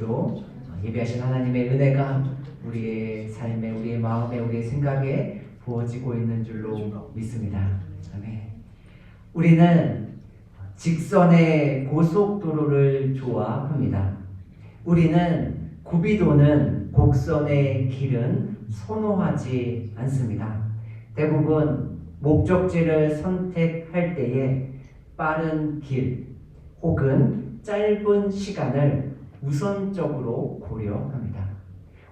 오늘도 예배하신 하나님의 은혜가 우리의 삶에, 우리의 마음에, 우리의 생각에 부어지고 있는 줄로 믿습니다. 아멘. 우리는 직선의 고속도로를 좋아합니다. 우리는 구비도는 곡선의 길은 선호하지 않습니다. 대부분 목적지를 선택할 때에 빠른 길 혹은 짧은 시간을 우선적으로 고려합니다.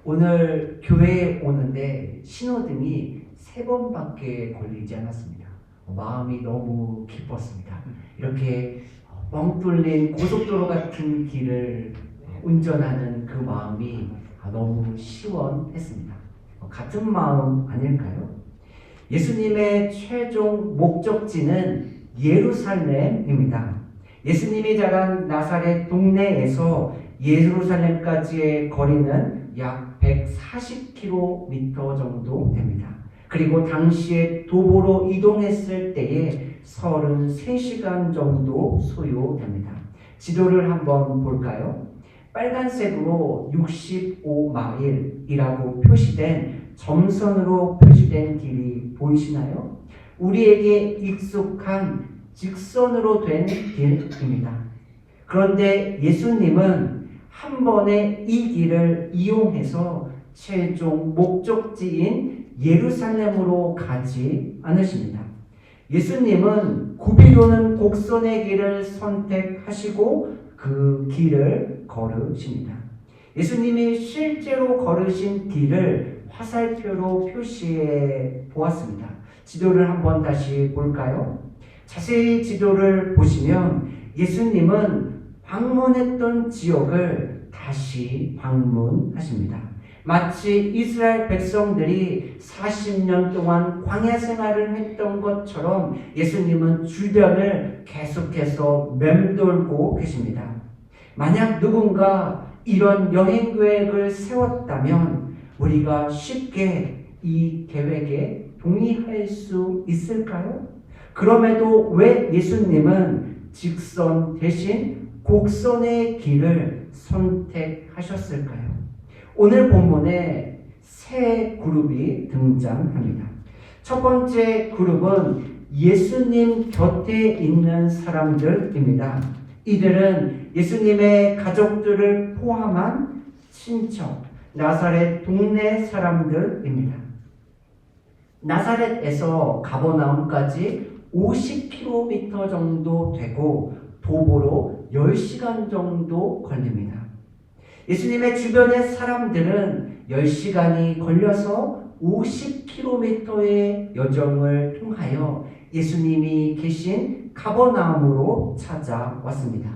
오늘 교회에 오는데 신호등이 세 번밖에 걸리지 않았습니다. 마음이 너무 기뻤습니다. 이렇게 뻥 뚫린 고속도로 같은 길을 운전하는 그 마음이 너무 시원했습니다. 같은 마음 아닐까요? 예수님의 최종 목적지는 예루살렘입니다. 예수님이 자란 나사렛 동네에서 예루살렘까지의 거리는 약 140km 정도 됩니다. 그리고 당시에 도보로 이동했을 때에 33시간 정도 소요됩니다. 지도를 한번 볼까요? 빨간색으로 65마일이라고 표시된 점선으로 표시된 길이 보이시나요? 우리에게 익숙한 직선으로 된 길입니다. 그런데 예수님은 한 번에 이 길을 이용해서 최종 목적지인 예루살렘으로 가지 않으십니다. 예수님은 구비도는 곡선의 길을 선택하시고 그 길을 걸으십니다. 예수님이 실제로 걸으신 길을 화살표로 표시해 보았습니다. 지도를 한번 다시 볼까요? 자세히 지도를 보시면 예수님은 방문했던 지역을 다시 방문하십니다. 마치 이스라엘 백성들이 40년 동안 광야 생활을 했던 것처럼 예수님은 주변을 계속해서 맴돌고 계십니다. 만약 누군가 이런 여행 계획을 세웠다면 우리가 쉽게 이 계획에 동의할 수 있을까요? 그럼에도 왜 예수님은 직선 대신 곡선의 길을 선택하셨을까요? 오늘 본문에 세 그룹이 등장합니다. 첫 번째 그룹은 예수님 곁에 있는 사람들입니다. 이들은 예수님의 가족들을 포함한 친척, 나사렛 동네 사람들입니다. 나사렛에서 가버나움까지 50km 정도 되고 도보로 10시간 정도 걸립니다. 예수님의 주변의 사람들은 10시간이 걸려서 50km의 여정을 통하여 예수님이 계신 가버나움으로 찾아왔습니다.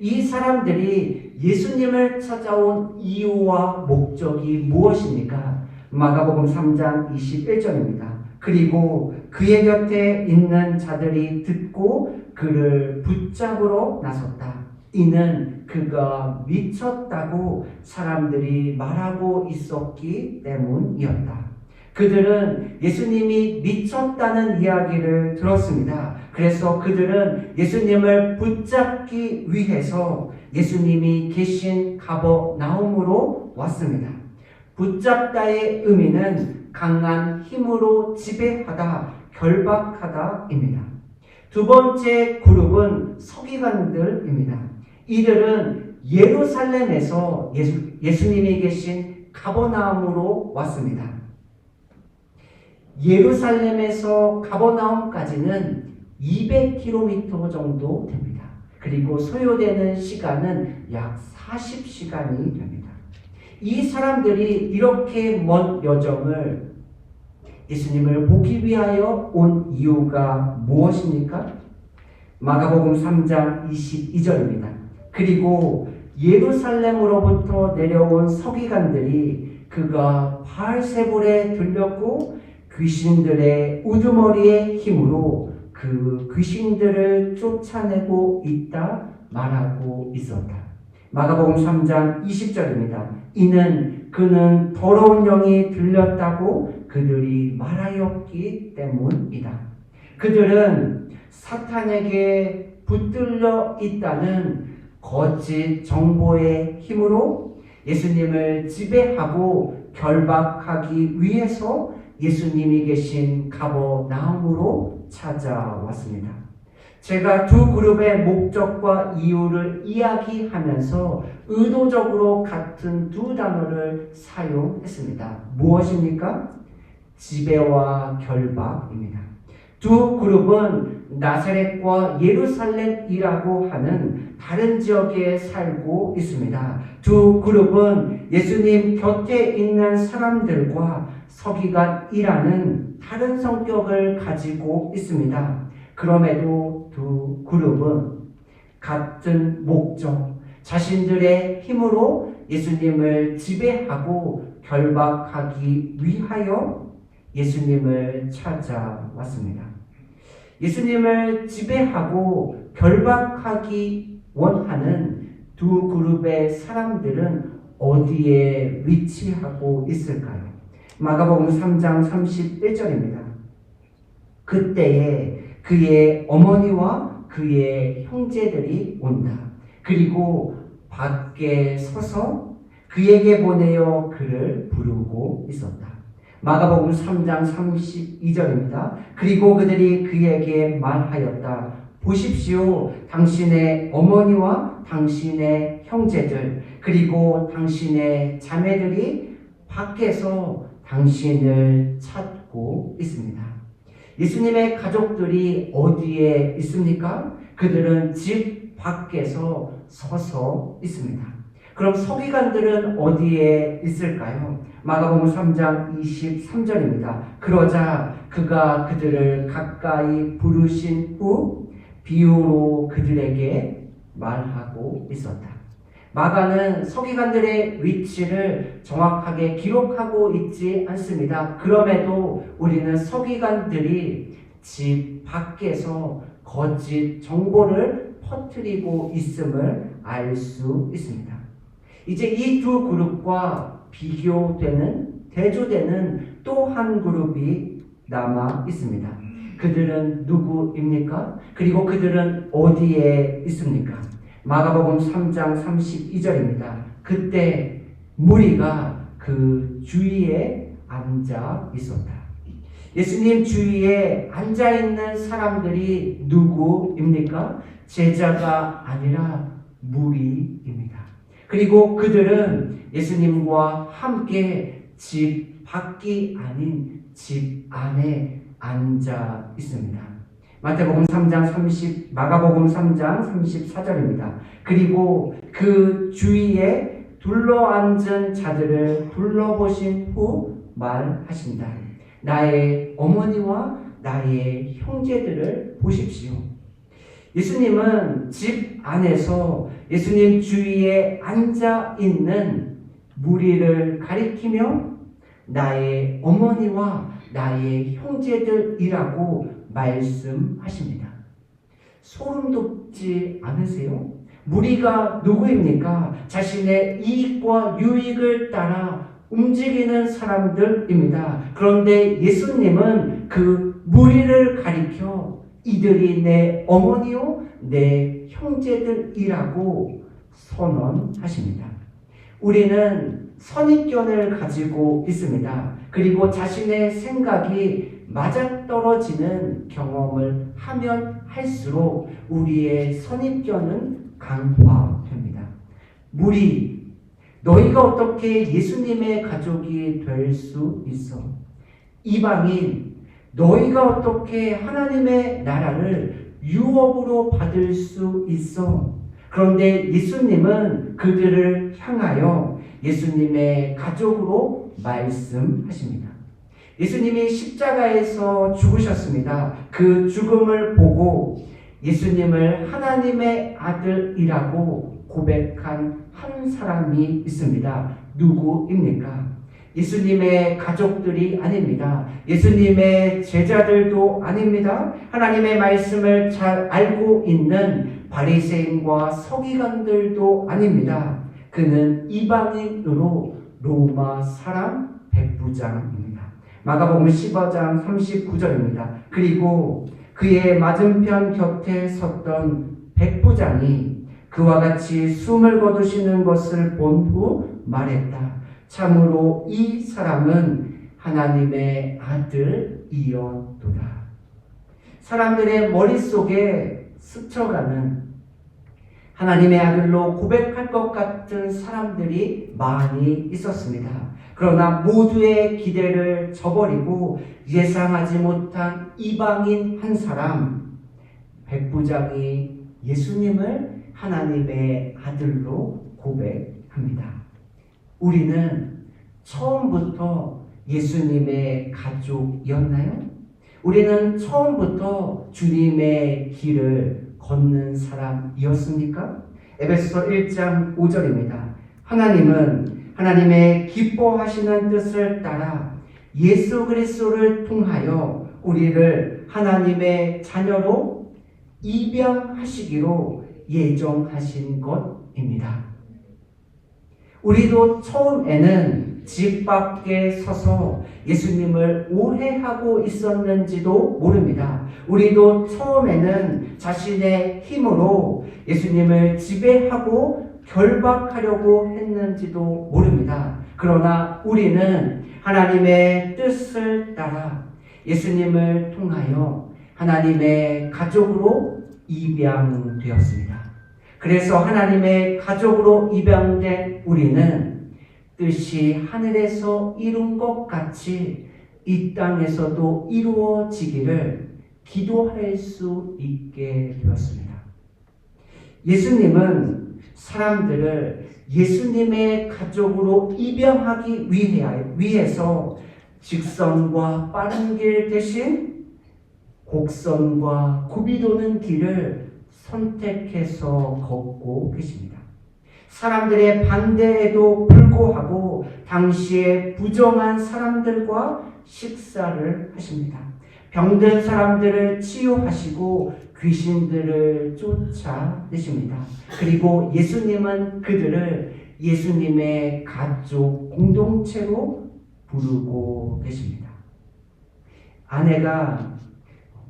이 사람들이 예수님을 찾아온 이유와 목적이 무엇입니까? 마가복음 3장 21절입니다. 그리고 그의 곁에 있는 자들이 듣고 그를 붙잡으러 나섰다. 이는 그가 미쳤다고 사람들이 말하고 있었기 때문이었다. 그들은 예수님이 미쳤다는 이야기를 들었습니다. 그래서 그들은 예수님을 붙잡기 위해서 예수님이 계신 가버나움으로 왔습니다. 붙잡다의 의미는 강한 힘으로 지배하다, 결박하다입니다. 두 번째 그룹은 서기관들입니다. 이들은 예루살렘에서 예수, 예수님이 계신 가버나움으로 왔습니다. 예루살렘에서 가버나움까지는 200km 정도 됩니다. 그리고 소요되는 시간은 약 40시간이 됩니다. 이 사람들이 이렇게 먼 여정을 예수님을 보기 위하여 온 이유가 무엇입니까? 마가복음 3장 22절입니다. 그리고 예루살렘으로부터 내려온 서기관들이 그가 바알세불에 들렸고 귀신들의 우두머리의 힘으로 그 귀신들을 쫓아내고 있다 말하고 있었다. 마가복음 3장 20절입니다. 이는 그는 더러운 영이 들렸다고 그들이 말하였기 때문이다. 그들은 사탄에게 붙들려 있다는 거짓 정보의 힘으로 예수님을 지배하고 결박하기 위해서 예수님이 계신 가버나움으로 찾아왔습니다. 제가 두 그룹의 목적과 이유를 이야기하면서 의도적으로 같은 두 단어를 사용했습니다. 무엇입니까? 지배와 결박입니다. 두 그룹은 나사렛과 예루살렘이라고 하는 다른 지역에 살고 있습니다. 두 그룹은 예수님 곁에 있는 사람들과 서기관이라는 다른 성격을 가지고 있습니다. 그럼에도 두 그룹은 같은 목적, 자신들의 힘으로 예수님을 지배하고 결박하기 위하여 예수님을 찾아왔습니다. 예수님을 지배하고 결박하기 원하는 두 그룹의 사람들은 어디에 위치하고 있을까요? 마가복음 3장 31절입니다. 그때에 그의 어머니와 그의 형제들이 온다. 그리고 밖에 서서 그에게 보내어 그를 부르고 있었다. 마가복음 3장 32절입니다. 그리고 그들이 그에게 말하였다. 보십시오. 당신의 어머니와 당신의 형제들, 그리고 당신의 자매들이 밖에서 당신을 찾고 있습니다. 예수님의 가족들이 어디에 있습니까? 그들은 집 밖에서 서서 있습니다. 그럼 서기관들은 어디에 있을까요? 마가복음 3장 23절입니다. 그러자 그가 그들을 가까이 부르신 후 비유로 그들에게 말하고 있었다. 마가는 서기관들의 위치를 정확하게 기록하고 있지 않습니다. 그럼에도 우리는 서기관들이 집 밖에서 거짓 정보를 퍼뜨리고 있음을 알 수 있습니다. 이제 이 두 그룹과 비교되는 대조되는 또 한 그룹이 남아 있습니다. 그들은 누구입니까? 그리고 그들은 어디에 있습니까? 마가복음 3장 32절입니다. 그때 무리가 그 주위에 앉아 있었다. 예수님 주위에 앉아 있는 사람들이 누구입니까? 제자가 아니라 무리입니다. 그리고 그들은 예수님과 함께 집 밖이 아닌 집 안에 앉아 있습니다. 마태복음 3장 30, 마가복음 3장 34절입니다. 그리고 그 주위에 둘러앉은 자들을 둘러보신 후 말하신다. 나의 어머니와 나의 형제들을 보십시오. 예수님은 집 안에서 예수님 주위에 앉아 있는 무리를 가리키며 나의 어머니와 나의 형제들이라고 말씀하십니다. 소름 돋지 않으세요? 무리가 누구입니까? 자신의 이익과 유익을 따라 움직이는 사람들입니다. 그런데 예수님은 그 무리를 가리켜 이들이 내 어머니요, 내 형제들이라고 선언하십니다. 우리는 선입견을 가지고 있습니다. 그리고 자신의 생각이 맞아떨어지는 경험을 하면 할수록 우리의 선입견은 강화됩니다. 무리, 너희가 어떻게 예수님의 가족이 될 수 있어? 이방인, 너희가 어떻게 하나님의 나라를 유업으로 받을 수 있어? 그런데 예수님은 그들을 향하여 예수님의 가족으로 말씀하십니다. 예수님이 십자가에서 죽으셨습니다. 그 죽음을 보고 예수님을 하나님의 아들이라고 고백한 한 사람이 있습니다. 누구입니까? 예수님의 가족들이 아닙니다. 예수님의 제자들도 아닙니다. 하나님의 말씀을 잘 알고 있는 바리새인과 서기관들도 아닙니다. 그는 이방인으로 로마 사람 백부장입니다. 마가복음 15장 39절입니다. 그리고 그의 맞은편 곁에 섰던 백부장이 그와 같이 숨을 거두시는 것을 본 후 말했다. 참으로 이 사람은 하나님의 아들이었도다. 사람들의 머릿속에 스쳐가는 하나님의 아들로 고백할 것 같은 사람들이 많이 있었습니다. 그러나 모두의 기대를 저버리고 예상하지 못한 이방인 한 사람, 백부장이 예수님을 하나님의 아들로 고백합니다. 우리는 처음부터 예수님의 가족이었나요? 우리는 처음부터 주님의 길을 걷는 사람이었습니까? 에베소 1장 5절입니다. 하나님은 하나님의 기뻐하시는 뜻을 따라 예수 그리스도를 통하여 우리를 하나님의 자녀로 입양하시기로 예정하신 것입니다. 우리도 처음에는 집 밖에 서서 예수님을 오해하고 있었는지도 모릅니다. 우리도 처음에는 자신의 힘으로 예수님을 지배하고 결박하려고 했는지도 모릅니다. 그러나 우리는 하나님의 뜻을 따라 예수님을 통하여 하나님의 가족으로 입양되었습니다. 그래서 하나님의 가족으로 입양된 우리는 뜻이 하늘에서 이룬 것 같이 이 땅에서도 이루어지기를 기도할 수 있게 되었습니다. 예수님은 사람들을 예수님의 가족으로 입양하기 위해서 직선과 빠른 길 대신 곡선과 굽이 도는 길을 선택해서 걷고 계십니다. 사람들의 반대에도 불구하고 당시에 부정한 사람들과 식사를 하십니다. 병든 사람들을 치유하시고 귀신들을 쫓아내십니다. 그리고 예수님은 그들을 예수님의 가족 공동체로 부르고 계십니다. 아내가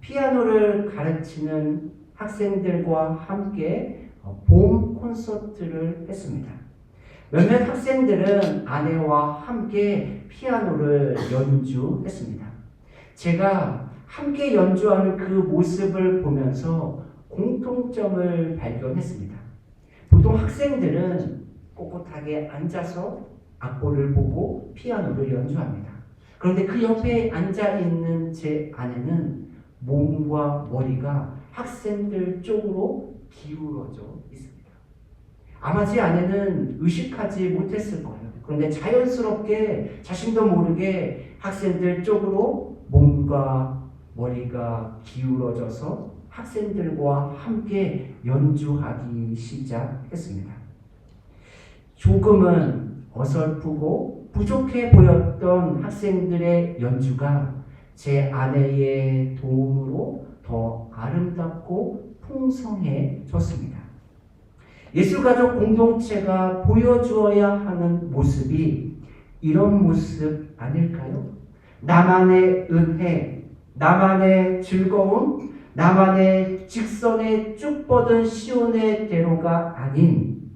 피아노를 가르치는 학생들과 함께 봄 콘서트를 했습니다. 몇몇 학생들은 아내와 함께 피아노를 연주했습니다. 제가 함께 연주하는 그 모습을 보면서 공통점을 발견했습니다. 보통 학생들은 꼿꼿하게 앉아서 악보를 보고 피아노를 연주합니다. 그런데 그 옆에 앉아 있는 제 아내는 몸과 머리가 학생들 쪽으로 기울어져 있습니다. 아마 제 아내는 의식하지 못했을 거예요. 그런데 자연스럽게 자신도 모르게 학생들 쪽으로 몸과 머리가 기울어져서 학생들과 함께 연주하기 시작했습니다. 조금은 어설프고 부족해 보였던 학생들의 연주가 제 아내의 도움으로 더 아름답고 풍성해졌습니다. 예술가족 공동체가 보여주어야 하는 모습이 이런 모습 아닐까요? 나만의 은혜, 나만의 즐거움, 나만의 직선에 쭉 뻗은 시온의 대로가 아닌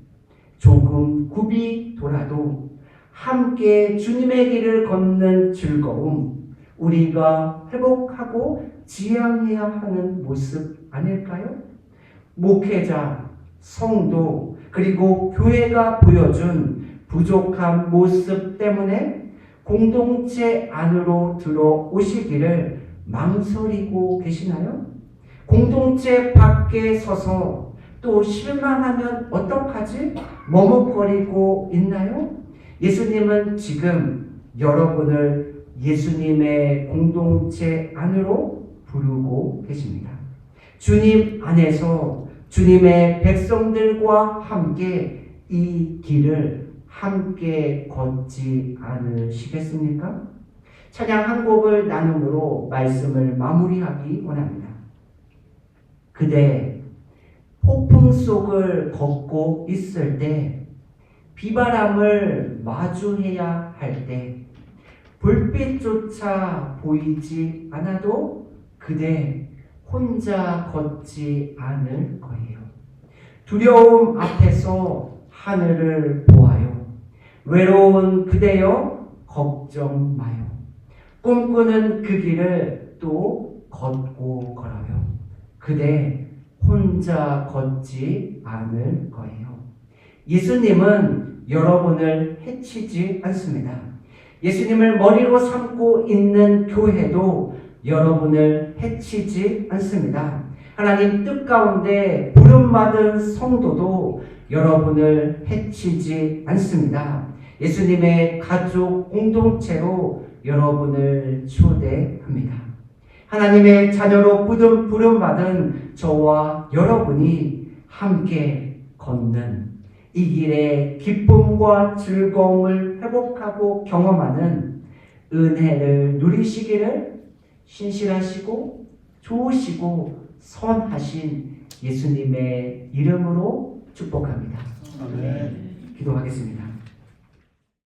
조금 굽이 돌아도 함께 주님의 길을 걷는 즐거움, 우리가 회복하고 지향해야 하는 모습 아닐까요? 목회자, 성도, 그리고 교회가 보여준 부족한 모습 때문에 공동체 안으로 들어오시기를 망설이고 계시나요? 공동체 밖에 서서 또 실망하면 어떡하지? 머뭇거리고 있나요? 예수님은 지금 여러분을 예수님의 공동체 안으로 부르고 계십니다. 주님 안에서 주님의 백성들과 함께 이 길을 함께 걷지 않으시겠습니까? 찬양 한 곡을 나눔으로 말씀을 마무리하기 원합니다. 그대 폭풍 속을 걷고 있을 때 비바람을 마주해야 할 때 불빛조차 보이지 않아도 그대 혼자 걷지 않을 거예요. 두려움 앞에서 하늘을 보아요. 외로운 그대여 걱정 마요. 꿈꾸는 그 길을 또 걷고 걸어요. 그대 혼자 걷지 않을 거예요. 예수님은 여러분을 해치지 않습니다. 예수님을 머리로 삼고 있는 교회도 여러분을 해치지 않습니다. 하나님 뜻 가운데 부름받은 성도도 여러분을 해치지 않습니다. 예수님의 가족 공동체로 여러분을 초대합니다. 하나님의 자녀로 부름, 부름받은 저와 여러분이 함께 걷는 이 길의 기쁨과 즐거움을 회복하고 경험하는 은혜를 누리시기를 신실하시고 좋으시고 선하신 예수님의 이름으로 축복합니다. 아멘. 기도하겠습니다.